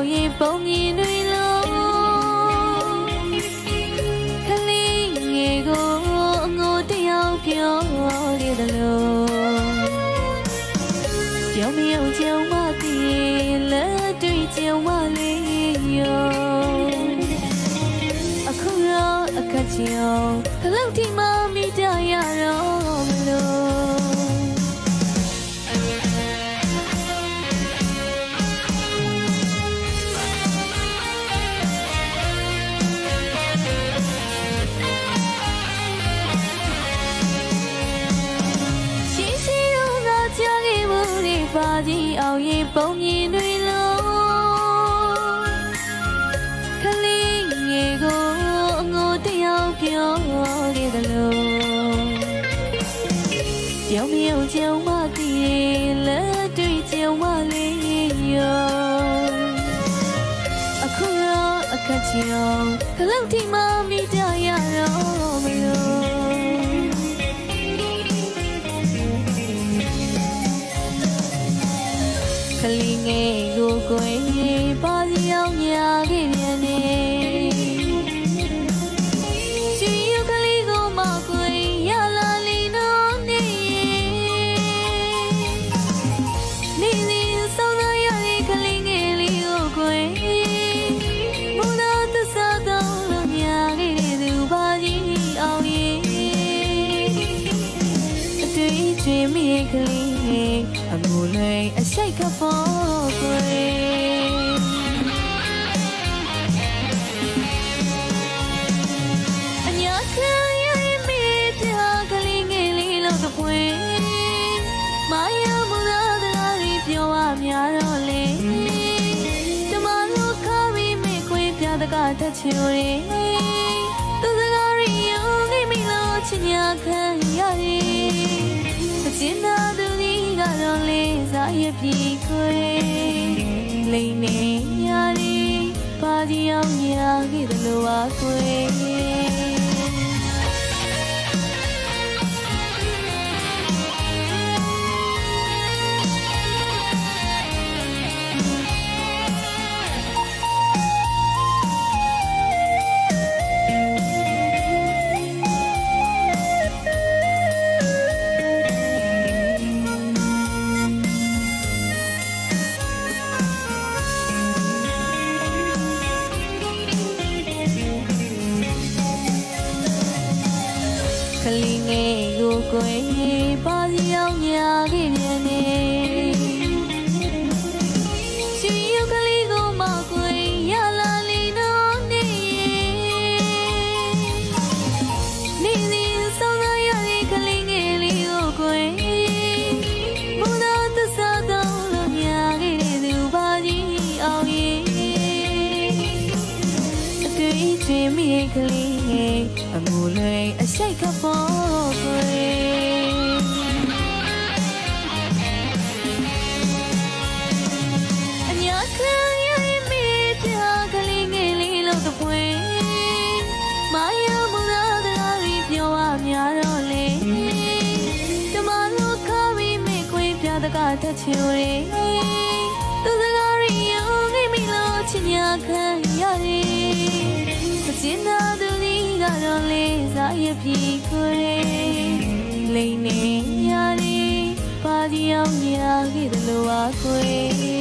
ပုံရင်တွေလုံးခလေးငယ်ကိုအငိုတယောက်ပြောလေသလိုကြောင်မြောင်ကြောင်မတည်လက်တွေ့ကြောင်မလေးယောအခုတော့အခက်ချင်အောင်ခလုတ်ဒီမမိကြရတော့ ကြီးအောင်ရင်ပုံမြင်တွေလုံးခလေးငယ်ကိုအငိုတယောက်ပြောခဲ့သလိုပြောင်းမြောင်ချောင်းမတည်လက်တွေ့ချောင်းမလေးယောအခုတော့အခက်ချင်အောင်ခလုတ်ဒီမမိကြရတော့ အမှုလေးအရှိတ်ကပေါ်ကွယ်အညာခံရမိတဲ့ကလေးငယ်လေးလို့တပွေမာယာမူလာတရားလေးပြောရများတော့လေတမလို့ခါပြီးမိခွေပြတကတချူရီသူစကားရီယုံနေမိလို့ချင်ညာခံရတယ်အကျဉ်းသာသူကြီးကတော့လေး စားရပြီခွေလိမ့်နေရသည်ပါဒီအောင်ညာခဲ့တယ်လို့ပါခွေက ကိုကိုယ်ပါစီအောင်ညာခဲ့ပြန်နေချီယူကလေးကိုမကိုယ်ရလာလီနော်နေနေနေဆောင်ရရတဲ့ကလေးငယ်လေးကိုကိုယ်ဘုရားသစ္စာတော်လို့ညာခဲ့တဲ့သူပါကြီးအောင်ရဲ့အတွေ့အကြုံမိကလေးအမှုလေးအရှိတ်ကပေါ် ကတချူရီသူစကားရီယုံနေမိလို့ချင်ညာခံရတယ်အကျဉ်းသာသူကြီးကတော့လေးစားရပြီခွေလိမ့်နေရသည်ပါဒီအောင်ညာခဲ့တယ်လို့ပါခွေ